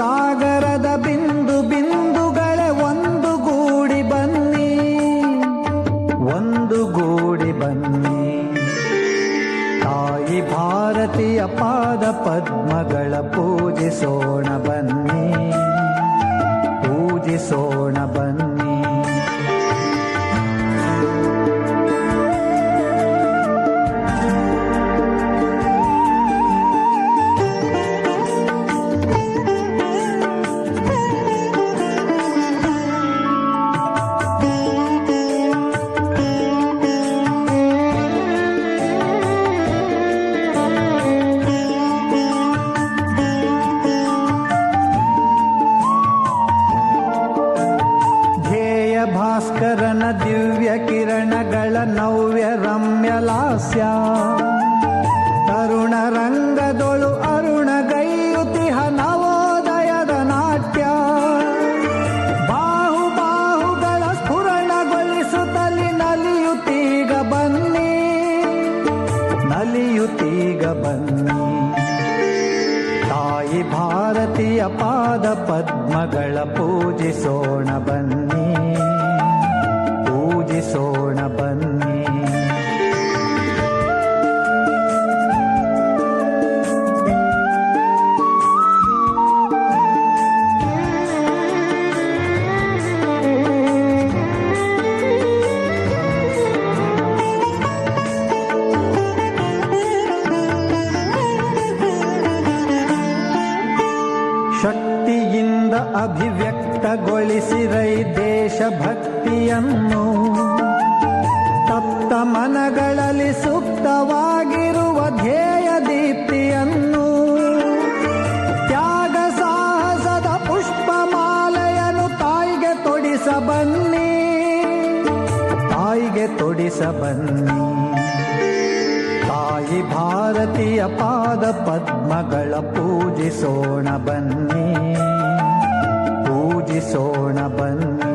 ಸಾಗರದ ಬಿಂದು ಬಿಂದುಗಳ ಒಂದು ಗೂಡಿ ಬನ್ನಿ. ಒಂದು ಗೂಡಿ ಬನ್ನಿ. ತಾಯಿ ಭಾರತೀಯ ಪಾದ ಪದ್ಮಗಳ ಪೂಜಿಸೋಣ ಬನ್ನಿ. ಪೂಜಿಸೋಣ ಸುಪ್ತವಾಗಿರುವ ಧ್ಯೇಯ ದೀಪ್ತಿಯನ್ನು, ತ್ಯಾಗ ಸಾಹಸದ ಪುಷ್ಪಮಾಲೆಯನ್ನು ತಾಯಿಗೆ ತೊಡಿಸ ಬನ್ನಿ ತಾಯಿಗೆ ತೊಡಿಸ ಬನ್ನಿ ತಾಯಿ ಭಾರತೀಯ ಪಾದ ಪದ್ಮಗಳ ಪೂಜಿಸೋಣ ಬನ್ನಿ ಪೂಜಿಸೋಣ ಬನ್ನಿ.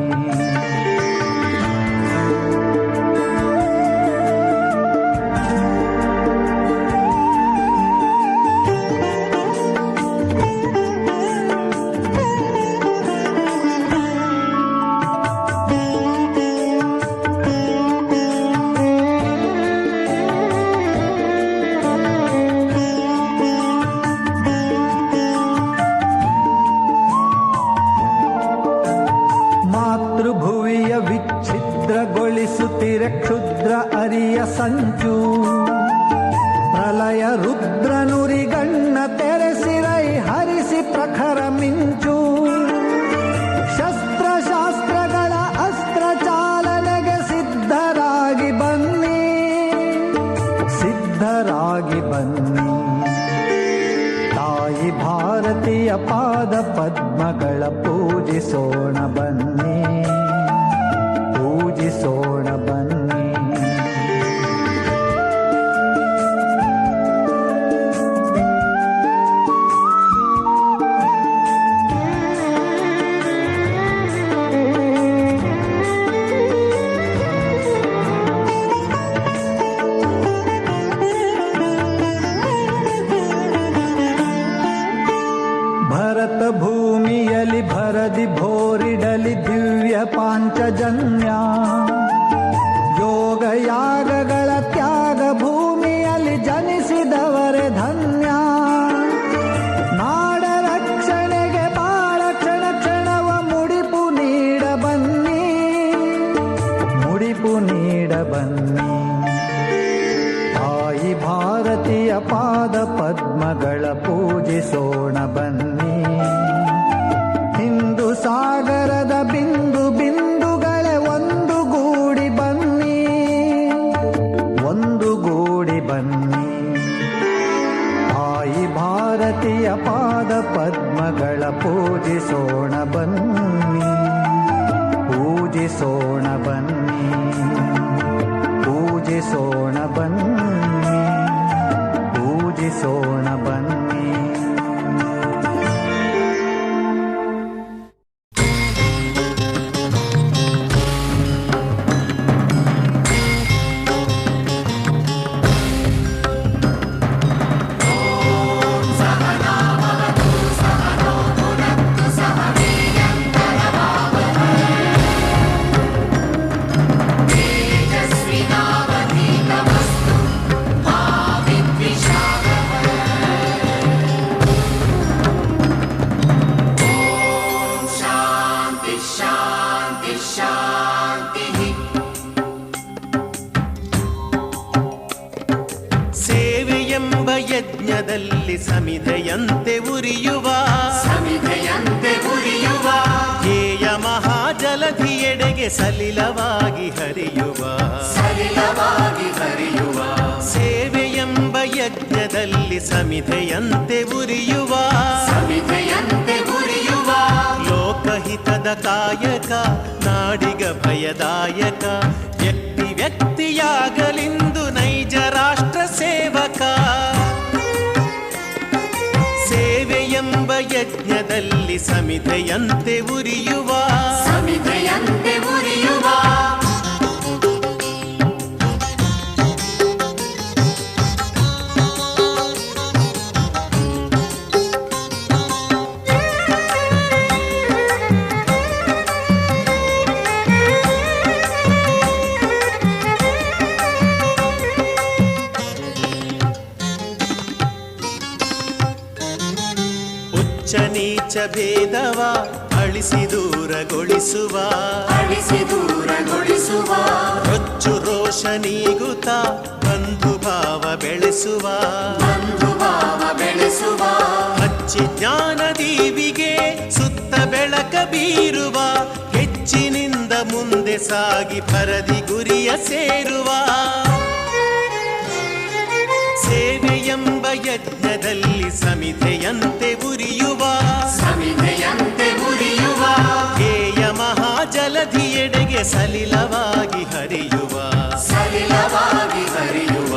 ವಿಚ್ಛಿದ್ರಗೊಳಿಸುತ್ತಿರೆ ಕ್ಷುದ್ರ ಅರಿಯ ಸಂಚು. ಪ್ರಲಯ ರುದ್ರ ನುರಿಗಣ್ಣ ತೆರೆಸಿರೈ ಹರಿಸಿ ಪ್ರಖರ ಮಿಂಚು. ಶಸ್ತ್ರಶಾಸ್ತ್ರಗಳ ಅಸ್ತ್ರ ಚಾಲನೆಗೆ ಸಿದ್ಧರಾಗಿ ಬನ್ನಿ. ಸಿದ್ಧರಾಗಿ ಬನ್ನಿ. ತಾಯಿ ಭಾರತೀಯ ಪಾದ ಪದ್ಮಗಳ ಪೂಜಿಸೋಣ ಭೂಮಿಯಲಿ ಭರದಿ ಭೋರಿಡಲಿ ದಿವ್ಯ ಪಾಂಚಜನ್ಯ. ಯೋಗ ಯಾಗಗಳ ತ್ಯಾಗ ಭೂಮಿಯಲ್ಲಿ ಜನಿಸಿದವರೇ ಧನ್ಯ. ನಾಡ ರಕ್ಷಣೆಗೆ ಬಾಳ ಕ್ಷಣ ಕ್ಷಣವ ಮುಡಿಪು ನೀಡ ಬನ್ನಿ. ಮುಡಿಪು ನೀಡ ಬನ್ನಿ. ತಾಯಿ ಭಾರತೀಯ ಪಾದ ಪದ್ಮಗಳ ಪೂಜಿಸೋಣ ಬನ್ನಿ. ಪೂಜಿಸೋಣ ಸಲಿಲವಾಗಿ ಹರಿಯುವ ಸಲಿಲವಾಗಿ ಹರಿಯುವ ಸೇವೆಯೆಂಬ ಯಜ್ಞದಲ್ಲಿ ಸಮಿಧೆಯಂತೆ ಉರಿಯುವ ಸಮಿಧೆಯಂತೆ ಉರಿಯುವ ಲೋಕಹಿತದ ಕಾಯಕ ನಾಡಿಗ ಭಯದಾಯಕ ವ್ಯಕ್ತಿ ವ್ಯಕ್ತಿಯಾಗಲಿಂದು ನೈಜ ರಾಷ್ಟ್ರ ಸೇವಕ. ಸೇವೆಯೆಂಬ ಯಜ್ಞದಲ್ಲಿ ಸಮಿಧೆಯಂತೆ ಉರಿಯುವ ಸಮಿಧೆಯಂತೆ ದೂರಗೊಳಿಸುವ ಅಳಿಸಿ ದೂರಗೊಳಿಸುವ ರೊಚ್ಚು ರೋಷ ನೀಗುತ್ತ ಬಂಧು ಭಾವ ಬೆಳೆಸುವ ಬಂಧು ಭಾವ ಬೆಳೆಸುವ ಹಚ್ಚಿ ಜ್ಞಾನ ದೀವಿಗೆ ಸುತ್ತ ಬೆಳಕ ಬೀರುವ ಹೆಚ್ಚಿನಿಂದ ಮುಂದೆ ಸಾಗಿ ಪರದಿ ಗುರಿಯ ಸೇರುವ. ಎಂಬ ಯಜ್ಞದಲ್ಲಿ ಸಮಿತೆಯಂತೆ ಉರಿಯುವ ಮಹಾಜಲಧಿಯೆಡೆಗೆ ಸಲಿಲವಾಗಿ ಹರಿಯುವ ಸಲಿಲವಾಗಿ ಹರಿಯುವ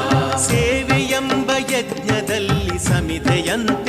ಸೇವೆಯೆಂಬ ಯಜ್ಞದಲ್ಲಿ ಸಮಿಧೆಯಂತೆ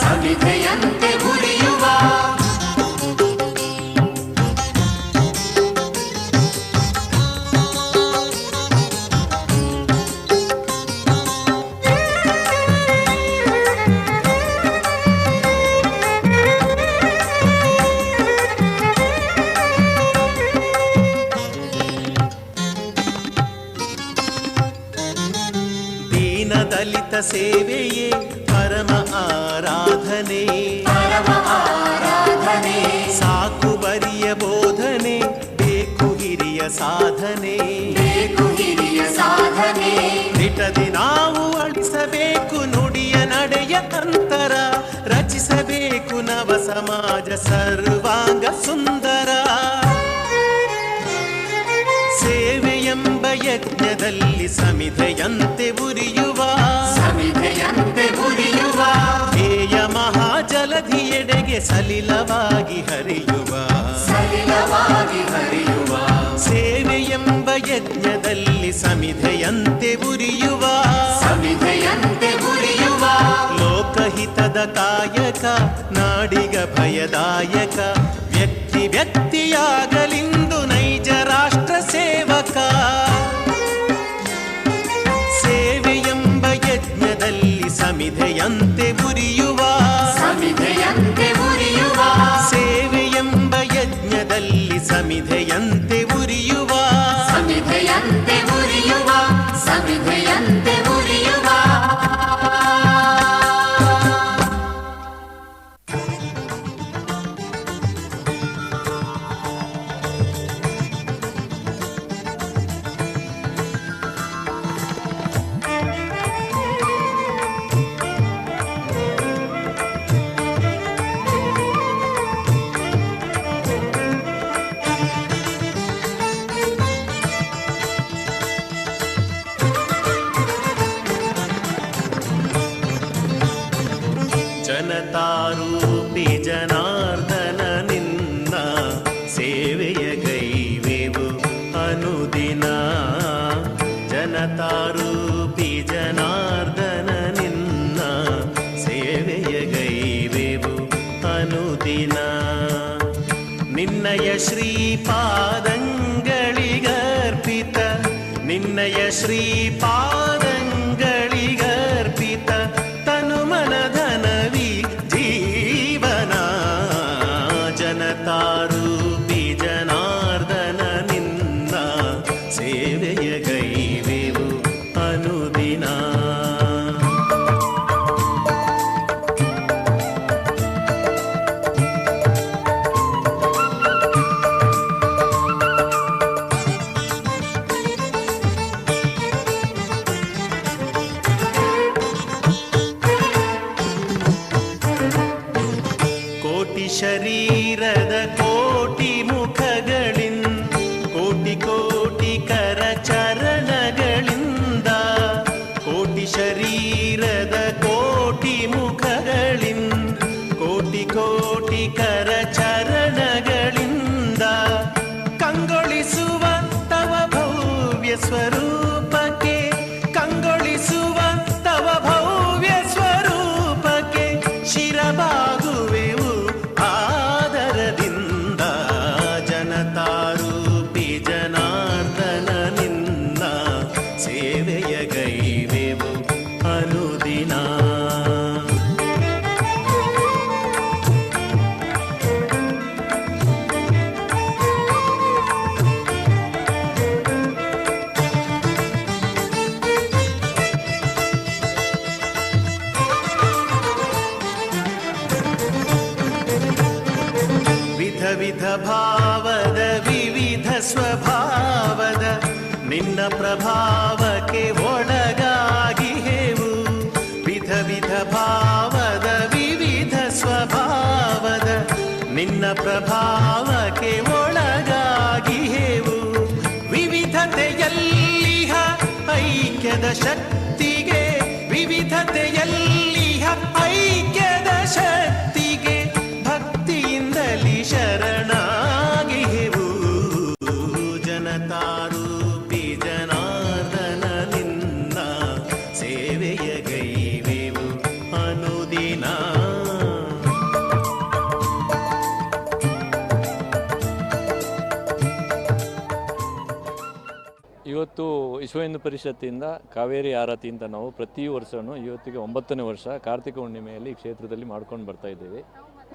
ಹಿರಿಯ ಸಾಧನೆ. ಬೇಕು ಹಿರಿಯ ಸಾಧನೆ. ನಿಟದಿ ನಾವು ಅಳಿಸಬೇಕು ನುಡಿಯ ನಡೆಯ ಅಂತರ ರಚಿಸಬೇಕು ನವ ಸಮಾಜ ಸರ್ವಾಂಗ ಸುಂದರ. ಸೇವೆಯೆಂಬ ಯಜ್ಞದಲ್ಲಿ ಸಮಿಧೆಯಂತೆ ಉರಿಯುವ. ಸಮಿಧೆಯಂತೆ ಉರಿಯುವ. ಹೇಯ ಮಹಾಜಲಧಿಯೆಡೆಗೆ ಸಲಿಲವಾಗಿ ಹರಿಯುವ. ಸಮಿಧೆಯಂತೆ ಉರಿಯುವ ಸಮಿಧೆಯಂತೆ ಉರಿಯುವ ಲೋಕಹಿತದ ಕಾಯಕ ನಾಡಿಗ ಭಯದಾಯಕ ವ್ಯಕ್ತಿ ವ್ಯಕ್ತಿಯಾಗಲಿಂದು ನೈಜ ರಾಷ್ಟ್ರ ಸೇವಕ. ಸೇವೆಯೆಂಬ ಯಜ್ಞದಲ್ಲಿ ಸಮಿಧೆಯಂತೆ ಉರಿಯುವ ಸಮಿಧೆಯಂತೆ ಉರಿಯುವ ಸೇವೆಯೆಂಬ ಯಜ್ಞದಲ್ಲಿ ಸಮಿಧೆಯಂತೆ ನಿನ್ನಯ ಶ್ರೀಪಾದಂಗಳಿಗರ್ಪಿತ ನಿನ್ನಯ ಶ್ರೀಪಾದಂಗಳಿಗರ್ಪಿತ ನಿನ್ನ ಪ್ರಭಾವಕ್ಕೆ ಒಳಗಾಗಿಹೆವು ವಿಧ ವಿಧ ಭಾವದ, ವಿವಿಧ ಸ್ವಭಾವದ ನಿನ್ನ ಪ್ರಭಾವಕ್ಕೆ ಒಳಗಾಗಿ ಹೇವು. ವಿವಿಧತೆಯಲ್ಲಿಹ ಐಕ್ಯದ ಶಕ್ತಿಗೆ, ವಿವಿಧತೆಯಲ್ಲಿಹ ಐಕ್ಯದ ಶಕ್ತಿಗೆ ಇವತ್ತು ವಿಶ್ವ ಹಿಂದೂ ಪರಿಷತ್ತಿಂದ ಕಾವೇರಿ ಆರತಿ ಅಂತ ನಾವು ಪ್ರತಿ ವರ್ಷವೂ ಇವತ್ತಿಗೆ ಒಂಬತ್ತನೇ ವರ್ಷ ಕಾರ್ತಿಕ ಹುಣ್ಣಿಮೆಯಲ್ಲಿ ಈ ಕ್ಷೇತ್ರದಲ್ಲಿ ಮಾಡ್ಕೊಂಡು ಬರ್ತಾ ಇದ್ದೇವೆ.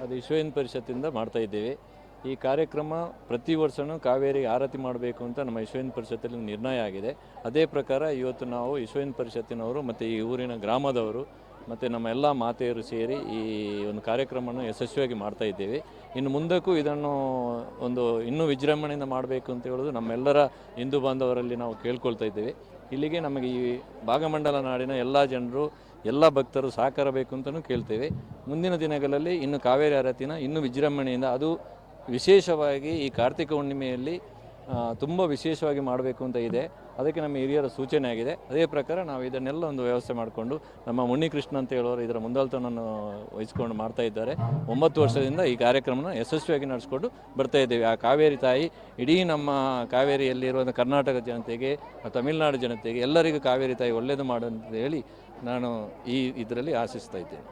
ಅದು ವಿಶ್ವ ಹಿಂದೂ ಪರಿಷತ್ತಿಂದ ಮಾಡ್ತಾ ಇದ್ದೇವೆ. ಈ ಕಾರ್ಯಕ್ರಮ ಪ್ರತಿ ವರ್ಷವೂ ಕಾವೇರಿ ಆರತಿ ಮಾಡಬೇಕು ಅಂತ ನಮ್ಮ ವಿಶ್ವ ಹಿಂದೂ ಪರಿಷತ್ತಲ್ಲಿ ನಿರ್ಣಯ ಆಗಿದೆ. ಅದೇ ಪ್ರಕಾರ ಇವತ್ತು ನಾವು ವಿಶ್ವ ಹಿಂದೂ ಪರಿಷತ್ತಿನವರು ಮತ್ತು ಈ ಊರಿನ ಗ್ರಾಮದವರು ಮತ್ತು ನಮ್ಮ ಎಲ್ಲ ಮಾತೆಯರು ಸೇರಿ ಈ ಒಂದು ಕಾರ್ಯಕ್ರಮವನ್ನು ಯಶಸ್ವಿಯಾಗಿ ಮಾಡ್ತಾ ಇದ್ದೇವೆ. ಇನ್ನು ಮುಂದಕ್ಕೂ ಇದನ್ನು ಒಂದು ಇನ್ನೂ ವಿಜೃಂಭಣೆಯಿಂದ ಮಾಡಬೇಕು ಅಂತ ಹೇಳೋದು ನಮ್ಮೆಲ್ಲರ ಹಿಂದೂ ಬಾಂಧವರಲ್ಲಿ ನಾವು ಕೇಳ್ಕೊಳ್ತಾ ಇದ್ದೇವೆ. ಇಲ್ಲಿಗೆ ನಮಗೆ ಈ ಭಾಗಮಂಡಲ ನಾಡಿನ ಎಲ್ಲ ಜನರು, ಎಲ್ಲ ಭಕ್ತರು ಸಹಕಾರ ಬೇಕು ಅಂತಲೂ ಕೇಳ್ತೇವೆ. ಮುಂದಿನ ದಿನಗಳಲ್ಲಿ ಇನ್ನು ಕಾವೇರಿ ಆರತಿನ ಇನ್ನೂ ವಿಜೃಂಭಣೆಯಿಂದ ಅದು ವಿಶೇಷವಾಗಿ ಈ ಕಾರ್ತಿಕ ಹುಣ್ಣಿಮೆಯಲ್ಲಿ ತುಂಬ ವಿಶೇಷವಾಗಿ ಮಾಡಬೇಕು ಅಂತ ಇದೆ. ಅದಕ್ಕೆ ನಮ್ಮ ಹಿರಿಯರ ಸೂಚನೆ ಆಗಿದೆ. ಅದೇ ಪ್ರಕಾರ ನಾವು ಇದನ್ನೆಲ್ಲ ಒಂದು ವ್ಯವಸ್ಥೆ ಮಾಡಿಕೊಂಡು ನಮ್ಮ ಮುನಿಕೃಷ್ಣ ಅಂತ ಹೇಳೋರು ಇದರ ಮುಂದಾಳತನವನ್ನು ವಹಿಸ್ಕೊಂಡು ಮಾಡ್ತಾ ಇದ್ದಾರೆ. ಒಂಬತ್ತು ವರ್ಷದಿಂದ ಈ ಕಾರ್ಯಕ್ರಮನ ಯಶಸ್ವಿಯಾಗಿ ನಡೆಸ್ಕೊಂಡು ಬರ್ತಾ ಇದ್ದೇವೆ. ಆ ಕಾವೇರಿ ತಾಯಿ, ಇಡೀ ನಮ್ಮ ಕಾವೇರಿಯಲ್ಲಿರುವಂಥ ಕರ್ನಾಟಕ ಜನತೆಗೆ, ತಮಿಳುನಾಡು ಜನತೆಗೆ, ಎಲ್ಲರಿಗೂ ಕಾವೇರಿ ತಾಯಿ ಒಳ್ಳೆಯದು ಮಾಡು ಅಂತ ಹೇಳಿ ನಾನು ಈ ಇದರಲ್ಲಿ ಆಶಿಸ್ತಾ ಇದ್ದೇನೆ.